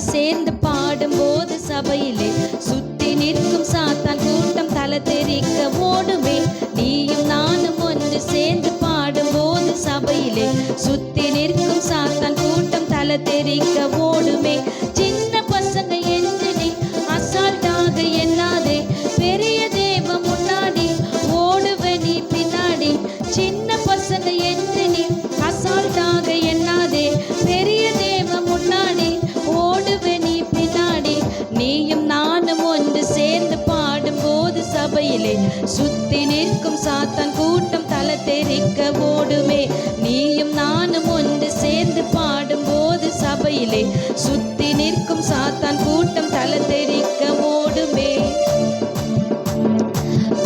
சேர்ந்து பாடும்போது சபையிலே சுத்தி நிற்கும் சாத்தான் கூட்டம் தலை தெரிக்க ஓடுமே. நீயும் நானும் ஒன்று சேர்ந்து பாடும்போது சபையிலே சுத்தி நிற்கும் சாத்தான் கூட்டம் தலை தெரிக்க ஓடுமே. சின்ன பசங்க எஞ்சினே அசால்ட்டாக எண்ணாதே பெரிய தேவ முன்னாடி ஓடுவ நீ பின்னாடி. சின்ன சுத்தி நிற்கும் சாத்தான் கூட்டம் தலை தெரிக்க ஓடுமே. நீயும் நானும் ஒன்று சேர்ந்து பாடும் போது சபையிலே சுத்தி நிற்கும் சாத்தான் கூட்டம் தலை தெரிக்க ஓடுமே.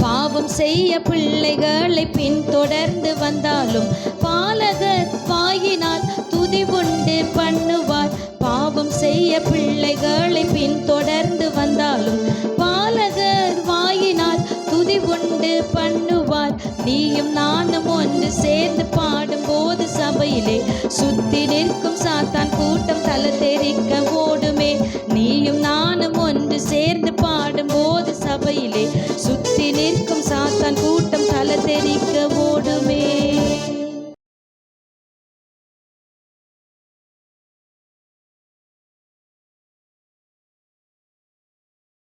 பாவம் செய்ய பிள்ளைகளை பின்தொடர்ந்து வந்தாலும் பாலகர் வாயினால் துதி உண்டு பண்ணுவார். பாவம் செய்ய பிள்ளைகளை பின்தொடர்ந்து வந்தாலும் நீயும் நானும் ஒன்று சேர்ந்து பாடும் போது சபையிலே சுத்தி நிற்கும் சாத்தான் கூட்டம் தலை தெரிக்கவும்